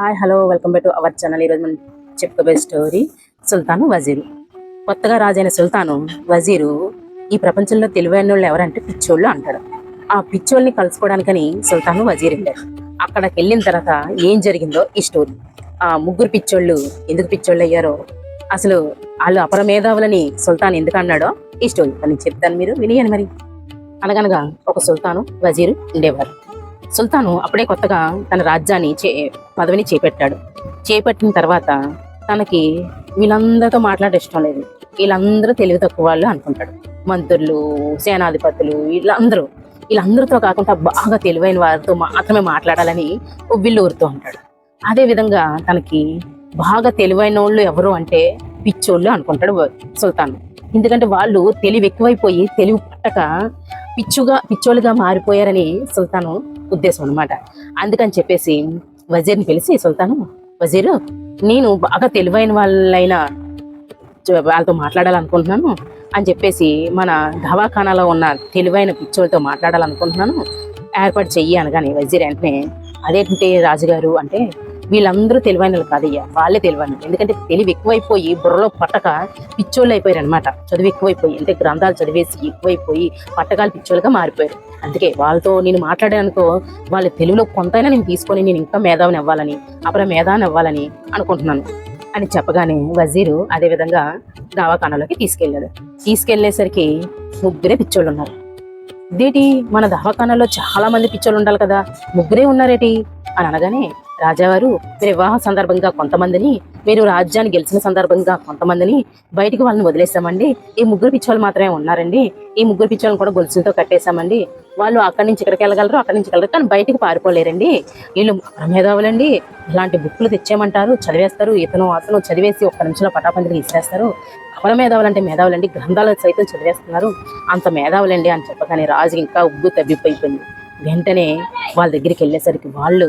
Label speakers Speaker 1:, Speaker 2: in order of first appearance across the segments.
Speaker 1: Hi hello welcome back to our channel ఈరోజు మనం చెప్పుకోబోయే స్టోరీ సుల్తాను వజీరు. కొత్తగా రాజైన సుల్తాను వజీరు ఈ ప్రపంచంలో తెలివైన వాళ్ళు ఎవరంటే పిచ్చోళ్ళు అంటాడు. ఆ పిచ్చోళ్ళని కలుసుకోవడానికని సుల్తాను వజీర్ వెళ్ళారు అక్కడికి వెళ్ళిన తర్వాత ఏం జరిగిందో ఈ స్టోరీ ఆ ముగ్గురు పిచ్చోళ్ళు ఎందుకు పిచ్చోళ్ళు అయ్యారో అసలు వాళ్ళు అపరమేధావులని సుల్తాన్ ఎందుకు అన్నాడో ఈ స్టోరీ నేను చెప్తాను మీరు వినియండి మరి. అనగనగా ఒక సుల్తాను వజీరు ఉండేవారు. సుల్తాను అప్పుడే కొత్తగా తన రాజ్యాన్ని చే పదవిని చేపట్టాడు. చేపట్టిన తర్వాత తనకి వీళ్ళందరితో మాట్లాడే ఇష్టం లేదు. వీళ్ళందరూ తెలివి తక్కువ వాళ్ళు అనుకుంటాడు. మంత్రులు సేనాధిపతులు వీళ్ళందరూ. వీళ్ళందరితో కాకుండా బాగా తెలివైన వారితో మాత్రమే మాట్లాడాలని ఉవ్విళ్ళు ఊరుతూ ఉంటాడు. అదే విధంగా తనకి బాగా తెలివైన వాళ్ళు ఎవరు అంటే పిచ్చోళ్ళు అనుకుంటాడు సుల్తాన్. ఎందుకంటే వాళ్ళు తెలివి ఎక్కువైపోయి తెలివి పట్టక పిచ్చుగా పిచ్చోళ్ళుగా మారిపోయారని సుల్తాను ఉద్దేశం అనమాట అందుకని చెప్పేసి వజీర్ని పిలిచి సుల్తాను వజీరు నేను బాగా తెలివైన వాళ్ళైన వాళ్ళతో మాట్లాడాలనుకుంటున్నాను అని చెప్పేసి మన దవాఖానాలో ఉన్న తెలివైన పిచ్చోళ్ళతో మాట్లాడాలనుకుంటున్నాను. ఏర్పాటు చెయ్యి అనగానే వజీర్ వెంటనే అదేంటే రాజుగారు? అంటే వీళ్ళందరూ తెలివైన వాళ్ళు కాదయ్యా. వాళ్ళే తెలివైన ఎందుకంటే తెలివి ఎక్కువైపోయి బుర్రలో పట్టక పిచ్చోళ్ళు అయిపోయారు అనమాట చదువు ఎక్కువైపోయి అంటే గ్రంథాలు చదివేసి ఎక్కువైపోయి పట్టకాలు పిచ్చోళ్ళుగా మారిపోయారు. అందుకే వాళ్ళతో నేను మాట్లాడానుకో వాళ్ళ తెలుగులో కొంతైనా నేను తీసుకొని నేను ఇంకా మేధావిని అవ్వాలని అప్పుడు మేధావిని అవ్వాలని అనుకుంటున్నాను. అని చెప్పగానే వజీరు అదే విధంగా దవాఖానాలోకి తీసుకెళ్ళాడు. తీసుకెళ్ళేసరికి ముగ్గురే పిచ్చోళ్ళు ఉన్నారు. ఇదేటి? మన దవాఖానాలో చాలా మంది పిచ్చోళ్ళు ఉండాలి కదా. ముగ్గురే ఉన్నారేటి? అని అనగానే రాజావారు మీరు వివాహ సందర్భంగా కొంతమందిని మీరు రాజ్యాన్ని గెలిచిన సందర్భంగా కొంతమందిని బయటికి వాళ్ళని వదిలేసామండి. ఈ ముగ్గురు పిచ్చోళ్ళు మాత్రమే ఉన్నారండి. ఈ ముగ్గురు పిచ్చోళ్ళని కూడా గొలుసులతో కట్టేశామండి. వాళ్ళు అక్కడి నుంచి ఇక్కడికి వెళ్ళగలరు అక్కడి నుంచి వెళ్ళరు కానీ బయటికి పారిపోలేరండి. వీళ్ళు మేధావులండి ఇలాంటి బుక్లు తెచ్చేయమంటారు చదివేస్తారు. ఇతను అతను చదివేసి ఒక్క నిమిషంలో పటాపందికి ఇచ్చేస్తారు. అపర మేధావులంటే మేధావులండి. గ్రంథాలు సైతం చదివేస్తున్నారు. అంత మేధావులండి అని చెప్పగానే రాజు ఇంకా ఉగ్గు తబ్బిపోయిపోయింది వెంటనే వాళ్ళ దగ్గరికి వెళ్ళేసరికి వాళ్ళు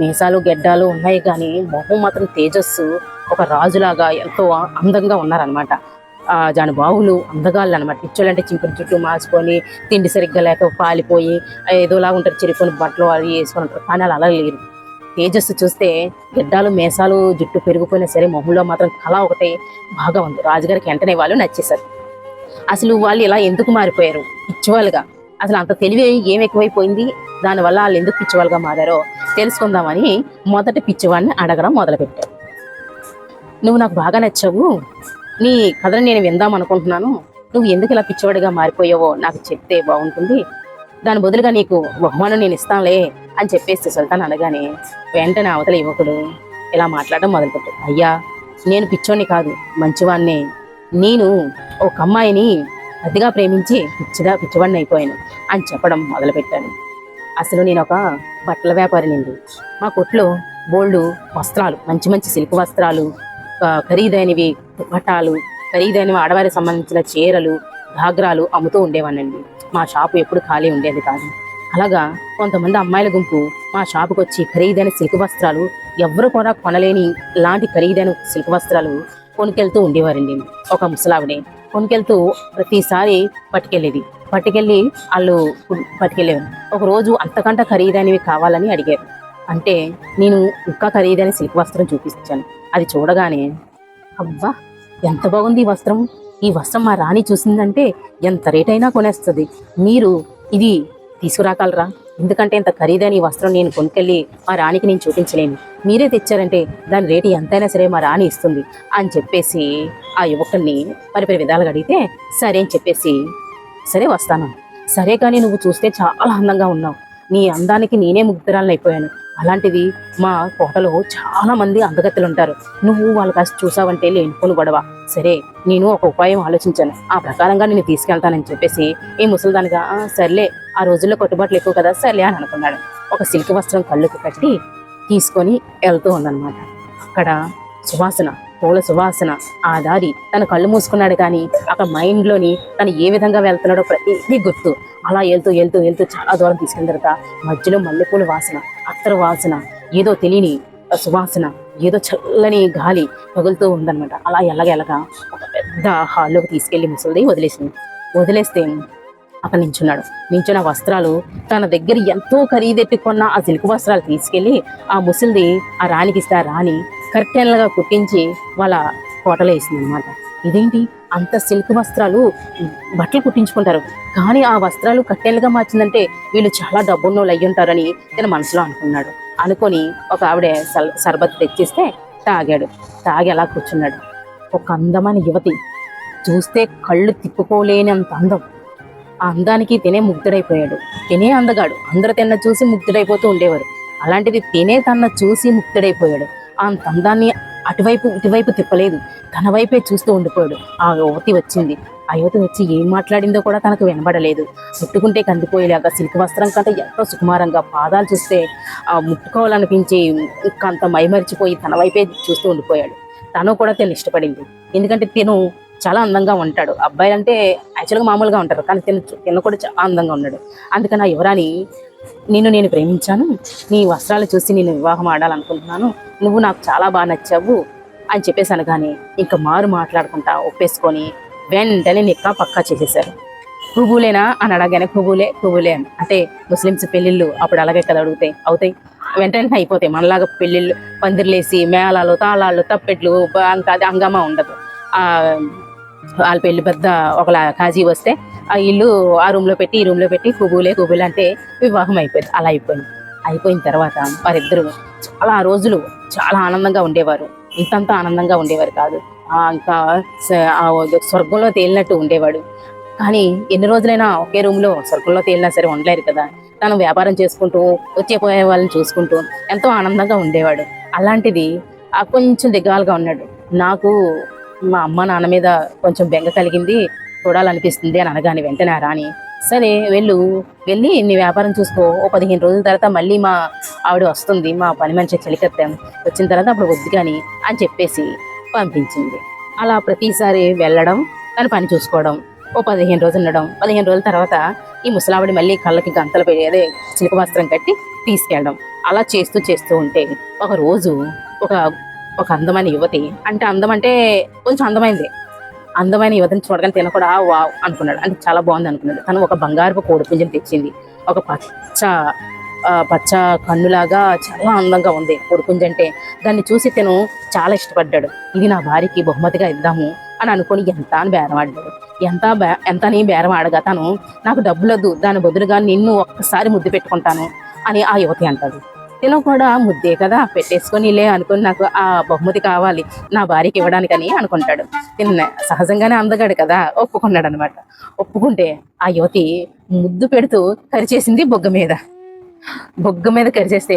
Speaker 1: మీసాలు గెడ్డాలు ఉన్నాయి కానీ మొహం మాత్రం తేజస్సు. ఒక రాజులాగా ఎంతో అందంగా ఉన్నారనమాట దాని బావులు అందగాళ్ళు అనమాట పిచ్చోళ్ళంటే చింపిరి చుట్టూ మార్చుకొని తిండి సరిగ్గా లేక పాలిపోయి ఏదోలా ఉంటారు చిరుకొని బట్టలు అవి వేసుకొని ఉంటారు. కానీ అలా లేరు. తేజస్సు చూస్తే గిడ్డాలు మేసాలు జుట్టు పెరిగిపోయినా సరే మొహంలో మాత్రం కళ ఒకటి బాగా ఉంది. రాజుగారికి వెంటనే వాళ్ళు నచ్చేశారు. అసలు వాళ్ళు ఇలా ఎందుకు మారిపోయారు? పిచ్చివాళ్ళుగా అసలు అంత తెలివి ఏం ఎక్కువైపోయింది? దానివల్ల వాళ్ళు ఎందుకు పిచ్చివాళ్ళుగా మారారో తెలుసుకుందామని మొదట పిచ్చివాడిని అడగడం మొదలుపెట్టారు. నువ్వు నాకు బాగా నచ్చావు. నీ కథను నేను విందాం అనుకుంటున్నాను. నువ్వు ఎందుకు ఇలా పిచ్చివాడిగా మారిపోయావో నాకు చెప్తే బాగుంటుంది. దాని బదులుగా నీకు బహుమానం నేను ఇస్తానులే అని చెప్పేసి సుల్తాన్ అనగానే వెంటనే అవతల యువకుడు ఇలా మాట్లాడడం మొదలుపెట్టాడు అయ్యా నేను పిచ్చోని కాదు మంచివాణ్ణే. నేను ఒక అమ్మాయిని అతిగా ప్రేమించి పిచ్చిగా పిచ్చివాడిని అయిపోయాను అని చెప్పడం మొదలుపెట్టాను. అసలు నేను ఒక బట్టల వ్యాపారినండి మా కొట్లో బోల్డు వస్త్రాలు మంచి మంచి సిల్క్ వస్త్రాలు ఖరీదైనవి దుప్పటాలు ఖరీదైనవి ఆడవారికి సంబంధించిన చీరలు ఘాగ్రాలు అమ్ముతూ ఉండేవానండి మా షాపు ఎప్పుడు ఖాళీ ఉండేది కాదు. అలాగా కొంతమంది అమ్మాయిల గుంపు మా షాపుకి వచ్చి ఖరీదైన సిల్క్ వస్త్రాలు ఎవరు కూడా కొనలేని ఇలాంటి ఖరీదైన సిల్క్ వస్త్రాలు కొనుకెళ్తూ ఉండేవారండి. ఒక ముసలావిడే కొనుకెళ్తూ ప్రతిసారి పట్టుకెళ్ళేది. పట్టుకెళ్ళి వాళ్ళు పట్టుకెళ్ళేవారు. ఒకరోజు అంతకంట అంతకంటే ఖరీదైనవి కావాలని అడిగారు. అంటే నేను ఇంకా ఖరీదైన సిల్క్ వస్త్రం చూపించాను అది చూడగానే అబ్బా ఎంత బాగుంది ఈ వస్త్రం. ఈ వస్త్రం మా రాణి చూసిందంటే ఎంత రేట్ అయినా కొనేస్తుంది. మీరు ఇది తీసుకురాగలరా? ఎందుకంటే ఇంత ఖరీదైన ఈ వస్త్రం నేను కొనుకెళ్ళి మా రాణికి నేను చూపించలేను. మీరే తెచ్చారంటే దాని రేటు ఎంతైనా సరే మా రాణి ఇస్తుంది అని చెప్పేసి ఆ యువకుల్ని పరిపరి విధాలుగా అడిగితే సరే అని చెప్పేసి సరే వస్తాను. సరే కానీ నువ్వు చూస్తే చాలా అందంగా ఉన్నావు. నీ అందానికి నేనే ముగ్ధురాలను అయిపోయాను. అలాంటిది మా కోటలో చాలా మంది అందగత్తెలు ఉంటారు. నువ్వు వాళ్ళ కాస్త చూసావంటే లేనిపోను గొడవ. సరే నేను ఒక ఉపాయం ఆలోచించాను. ఆ ప్రకారంగా నేను తీసుకెళ్తానని చెప్పేసి ఈ ముసలిదానిగా సర్లే ఆ రోజుల్లో కట్టుబాట్లు ఎక్కువ కదా సర్లే అని అనుకున్నాడు. ఒక సిల్క్ వస్త్రం కళ్ళుకు కట్టి తీసుకొని వెళ్తూ ఉందన్నమాట. అక్కడ సువాసన పూల సువాసన ఆ దారి తన కళ్ళు మూసుకున్నాడు కానీ అక్కడ మైండ్లోని తను ఏ విధంగా వెళ్తున్నాడో ప్రతిదీ గుర్తు. అలా వెళ్తూ వెళ్తూ వెళ్తూ చాలా దూరం తీసుకెళ్ళిన తర్వాత మధ్యలో మల్లెపూల వాసన అత్తరు వాసన ఏదో తెలియని సువాసన ఏదో చల్లని గాలి తగులుతూ ఉందన్నమాట. అలా ఎలాగెలగా ఒక పెద్ద హాల్లోకి తీసుకెళ్ళి ముసలిది వదిలేసింది. వదిలేస్తే అక్కడ నించున్నాడు. నించున్న వస్త్రాలు తన దగ్గర ఎంతో ఖరీదెట్టి కొన్న ఆ సిల్క్ వస్త్రాలు తీసుకెళ్ళి ఆ ముసలిది ఆ రాణికి ఇస్తే ఆ రాణి కర్టెన్లుగా కుట్టించి వాళ్ళ కోటలో వేసింది అనమాట ఇదేంటి? అంత సిల్క్ వస్త్రాలు బట్టలు కుట్టించుకుంటారు. కానీ ఆ వస్త్రాలు కట్టెలుగా మార్చిందంటే వీళ్ళు చాలా డబ్బున్నోళ్ళు అయ్యి ఉంటారని తన మనసులో అనుకున్నాడు. అనుకొని ఒక ఆవిడ సల్- సర్బత్ తెచ్చిస్తే తాగాడు. తాగి అలా కూర్చున్నాడు. ఒక అందమైన యువతి. చూస్తే కళ్ళు తిప్పుకోలేనంత అందం. ఆ అందానికి తినే ముగ్ధుడైపోయాడు. తినే అందగాడు. అందరు తిన్న చూసి ముగ్ధుడైపోతూ ఉండేవారు. అలాంటిది తినే తన్న చూసి ముక్తుడైపోయాడు ఆ అందాన్ని అటువైపు ఇటువైపు తిప్పలేదు. తన వైపే చూస్తూ ఉండిపోయాడు. ఆ యువతి వచ్చింది. ఆ యువతి వచ్చి ఏం మాట్లాడిందో కూడా తనకు వినబడలేదు. ముట్టుకుంటే కందిపోయేలాగా సిల్క్ వస్త్రం కంటే ఎంతో సుకుమారంగా పాదాలు చూస్తే ఆ ముట్టుకోవాలనిపించి ఇంకంత మైమరిచిపోయి తన వైపే చూస్తూ ఉండిపోయాడు. తను కూడా తిను ఇష్టపడింది. ఎందుకంటే తిను చాలా అందంగా ఉంటాడు. అబ్బాయిలు అంటే యాక్చువల్గా మామూలుగా ఉంటారు. కానీ తిన తిన్న కూడా చాలా అందంగా ఉన్నాడు. అందుకని ఆ యువరాని నిన్ను నేను ప్రేమించాను. నీ వస్త్రాలు చూసి నేను వివాహం ఆడాలనుకుంటున్నాను. నువ్వు నాకు చాలా బాగా నచ్చావు అని చెప్పేసాను కానీ ఇంకా మారు మాట్లాడుకుంటా ఒప్పేసుకొని వెంటనే నిక్కా పక్కా చేసేసారు పువ్వులేనా అని అడగానే పువ్వులే పువ్వులే అని. అంటే ముస్లిమ్స్ పెళ్ళిళ్ళు అప్పుడు అలాగే కదా అడుగుతాయి అవుతాయి. వెంటనే అయిపోతాయి. మనలాగా పెళ్ళిళ్ళు పందిర్లేసి మేళాలు తాళాలు తప్పెట్లు అంత అది హంగామా ఉండదు. వాళ్ళ పెళ్ళి పెద్ద ఒకలా కాజీ వస్తే ఆ ఇల్లు ఆ రూమ్లో పెట్టి ఈ రూమ్లో పెట్టి కుబులే కుబులు అంటే వివాహం అయిపోయింది. అలా అయిపోయింది. అయిపోయిన తర్వాత వారిద్దరు చాలా రోజులు చాలా ఆనందంగా ఉండేవారు. ఇంతంత ఆనందంగా ఉండేవారు కాదు. ఇంకా స్వర్గంలో తేలినట్టు ఉండేవాడు. కానీ ఎన్ని రోజులైనా ఒకే రూమ్లో స్వర్గంలో తేలినా సరే ఉండలేరు కదా. తను వ్యాపారం చేసుకుంటూ వచ్చే పోయే వాళ్ళని చూసుకుంటూ ఎంతో ఆనందంగా ఉండేవాడు. అలాంటిది కొంచెం దిగాలుగా ఉన్నాడు. నాకు మా అమ్మ నాన్న మీద కొంచెం బెంగ కలిగింది చూడాలనిపిస్తుంది అని అనగానే వెంటనే రాని సరే వెళ్ళు వెళ్ళి నీ వ్యాపారం చూసుకో. ఓ పదిహేను రోజుల తర్వాత మళ్ళీ మా ఆవిడ వస్తుంది మా పని మనిషి చెలికత్తాం. వచ్చిన తర్వాత అప్పుడు వద్దు కానీ అని చెప్పేసి పంపించింది. అలా ప్రతిసారి వెళ్ళడం తన పని చూసుకోవడం ఓ పదిహేను రోజులు ఉండడం పదిహేను రోజుల తర్వాత ఈ ముసలావిడి మళ్ళీ కళ్ళకి గంతలు పెట్టి అదే చిలుక వస్త్రం కట్టి తీసుకెళ్ళడం. అలా చేస్తూ చేస్తూ ఉంటే ఒక రోజు ఒక ఒక అందమైన యువతి. అంటే అందం అంటే కొంచెం అందమైంది. అందమైన యువతిని చూడగానే తిన కూడా వావ్ అనుకున్నాడు. అంటే చాలా బాగుంది అనుకున్నాడు. తను ఒక బంగారపు కోడి పుంజని తెచ్చింది. ఒక పచ్చ పచ్చ కన్నులాగా చాలా అందంగా ఉంది కోడిపుంజ అంటే. దాన్ని చూసి తను చాలా ఇష్టపడ్డాడు. ఇది నా భార్యకి బహుమతిగా ఇద్దాము అని అనుకొని ఎంత అని బేరం ఆడాడు. ఎంత బే ఎంత అని బేరం ఆడగా తను నాకు డబ్బులద్దు. దాని బదులుగా నిన్ను ఒక్కసారి ముద్దు పెట్టుకుంటాను అని ఆ యువతి అంటాడు మధ్యలో కూడా ముద్దే కదా పెట్టేసుకొని లే అనుకుని నాకు ఆ బహుమతి కావాలి నా భార్యకి ఇవ్వడానికని అనుకుంటాడు. తిన్న సహజంగానే అందగాడు కదా ఒప్పుకున్నాడు అనమాట ఒప్పుకుంటే ఆ యువతి ముద్దు పెడుతూ కరిచేసింది బొగ్గ మీద. బొగ్గ మీద కరిచేస్తే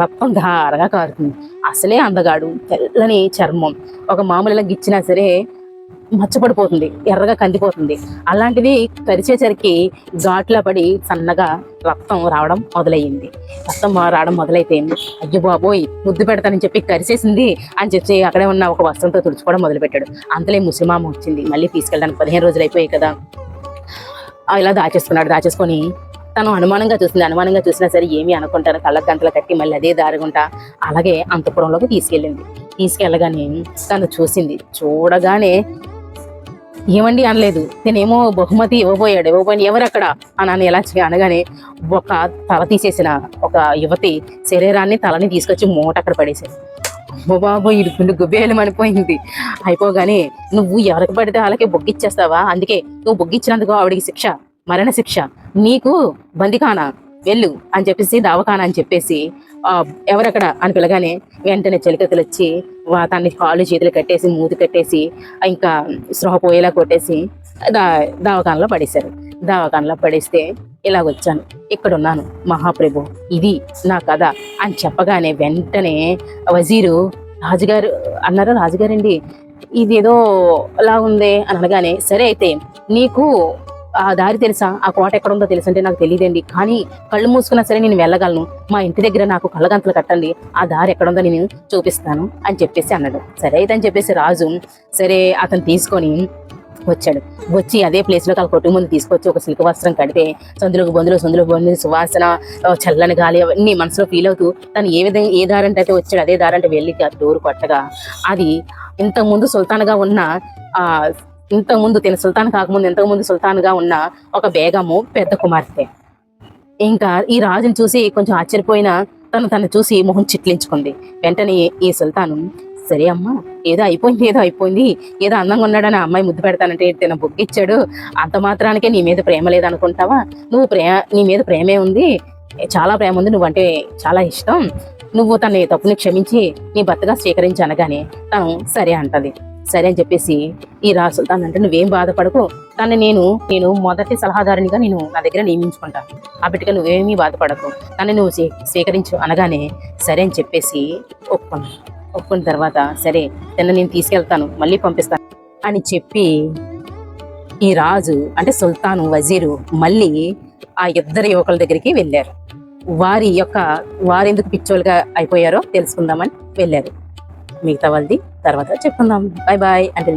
Speaker 1: రక్తం ధారగా కారుతుంది. అసలే అందగాడు తెల్లని చర్మం. ఒక మామూలుగా గిచ్చినా సరే మచ్చపడిపోతుంది ఎర్రగా కందిపోతుంది. అలాంటిది కరిచేసరికి ఘాట్లో పడి సన్నగా రక్తం రావడం మొదలయ్యింది. రక్తం రావడం మొదలైతే అయ్యో బాబోయ్ ముద్దు పెడతానని చెప్పి కరిచేసింది అని చెప్పి అక్కడే ఉన్న ఒక వస్త్రంతో తుడుచుకోవడం మొదలుపెట్టాడు. అంతలే ముసిమామ వచ్చింది. మళ్ళీ తీసుకెళ్ళడానికి పదిహేను రోజులు అయిపోయాయి కదా. ఇలా దాచేసుకున్నాడు. దాచేసుకొని తను అనుమానంగా చూసింది. అనుమానంగా చూసినా సరే ఏమి అనుకుంటాను. కళ్ళ గంటలు కట్టి మళ్ళీ అదే దారుగుంటా అలాగే అంతపురంలోకి తీసుకెళ్ళింది. తీసుకెళ్ళగానే తను చూసింది. చూడగానే ఏమండి అనలేదు. నేనేమో బహుమతి ఇవ్వబోయాడు. ఇవ్వబోయి ఎవరు అక్కడ? అని ఎలా అనగానే ఒక తల తీసేసిన ఒక యువతి శరీరాన్ని తలని తీసుకొచ్చి మూట అక్కడ పడేసాడు అమ్మో బాబు ఇది గుండు గుబ్బేలు మనిపోయింది అయిపోగానే నువ్వు ఎవరికి పడితే వాళ్ళకి బొగ్గిచ్చేస్తావా? అందుకే నువ్వు బొగ్గిచ్చినందుకు ఆవిడికి శిక్ష. మరణశిక్ష. నీకు బందికానా వెళ్ళు అని చెప్పేసి దావకానా అని చెప్పేసి ఎవరక్కడ అని పిలగానే వెంటనే చెలికతులు వచ్చి తన్ని కాళ్ళు చేతులు కట్టేసి మూతి కట్టేసి ఇంకా స్పృహ పోయేలా కొట్టేసి దా దావకానలో పడేశారు. దావకానలో పడేస్తే ఇలా వచ్చాను ఇక్కడ ఉన్నాను మహాప్రభు ఇది నా కథ అని చెప్పగానే వెంటనే వజీరు రాజుగారు అన్నారు రాజుగారండి? ఇదేదో అలా ఉంది అని అనగానే సరే అయితే నీకు ఆ దారి తెలుసా? ఆ కోట ఎక్కడ ఉందో తెలుసు అంటే నాకు తెలియదండి కానీ కళ్ళు మూసుకున్నా సరే నేను వెళ్ళగలను. మా ఇంటి దగ్గర నాకు కళ్ళగంతలు కట్టండి. ఆ దారి ఎక్కడ ఉందో నేను చూపిస్తాను అని చెప్పేసి అన్నాడు. సరే అయితే అని చెప్పేసి రాజు సరే అతను తీసుకొని వచ్చాడు. వచ్చి అదే ప్లేస్లో వాళ్ళ కుటుంబం ముందు తీసుకొచ్చి ఒక సిల్క్ వస్త్రం కడితే సందులకు బంధులు సందులకు బంధులు సువాసన చల్లని గాలి అవన్నీ మనసులో ఫీల్ అవుతూ తను ఏ విధంగా ఏ దారంటే అయితే వచ్చాడు. అదే దారంటే వెళ్ళి డోర్ కొట్టగా అది ఇంతకుముందు సుల్తాన్గా ఉన్న ఇంతకుముందు ఇంతకు ముందు తిన సుల్తాన్ కాకముందు ఇంతకుముందు సుల్తాన్గా ఉన్న ఒక బేగము పెద్ద కుమార్తె. ఇంకా ఈ రాజుని చూసి కొంచెం ఆశ్చర్యపోయిన తను తను చూసి మొహం చిట్లించుకుంది. వెంటనే ఈ సుల్తాను సరే అమ్మా ఏదో అయిపోయింది ఏదో అయిపోయింది ఏదో అందంగా ఉన్నాడని అమ్మాయి ముద్దు పెడతానంటే తిన బుక్కిచ్చాడు అంత మాత్రానికే నీ మీద ప్రేమ లేదనుకుంటావా? నువ్వు ప్రేమ నీ మీద ప్రేమే ఉంది. చాలా ప్రేమ ఉంది నువ్వంటే చాలా ఇష్టం. నువ్వు తన తప్పుని క్షమించి నీ భర్తగా స్వీకరించి అనగానే తను సరే అంటది. సరే అని చెప్పేసి ఈ రా సుల్తాన్ అంటే నువ్వేం బాధపడకు. తను నేను నేను మొదటి సలహాదారునిగా నేను నా దగ్గర నియమించుకుంటాను ఆ బిడ్డగా నువ్వేమీ బాధపడకు. తను నువ్వు స్వీకరించు అనగానే సరే అని చెప్పేసి ఒప్పుకున్నాను ఒప్పుకున్న తర్వాత సరే తను నేను తీసుకెళ్తాను మళ్ళీ పంపిస్తాను అని చెప్పి ఈ రాజు అంటే సుల్తాను వజీరు మళ్ళీ ఆ ఇద్దరు యువకుల దగ్గరికి వెళ్ళారు. వారి యొక్క వారెందుకు పిచ్చోలుగా అయిపోయారో తెలుసుకుందామని వెళ్ళారు. మిగతా వాళ్ళది తర్వాత చెప్పుకుందాం. బాయ్ బాయ్ అంటే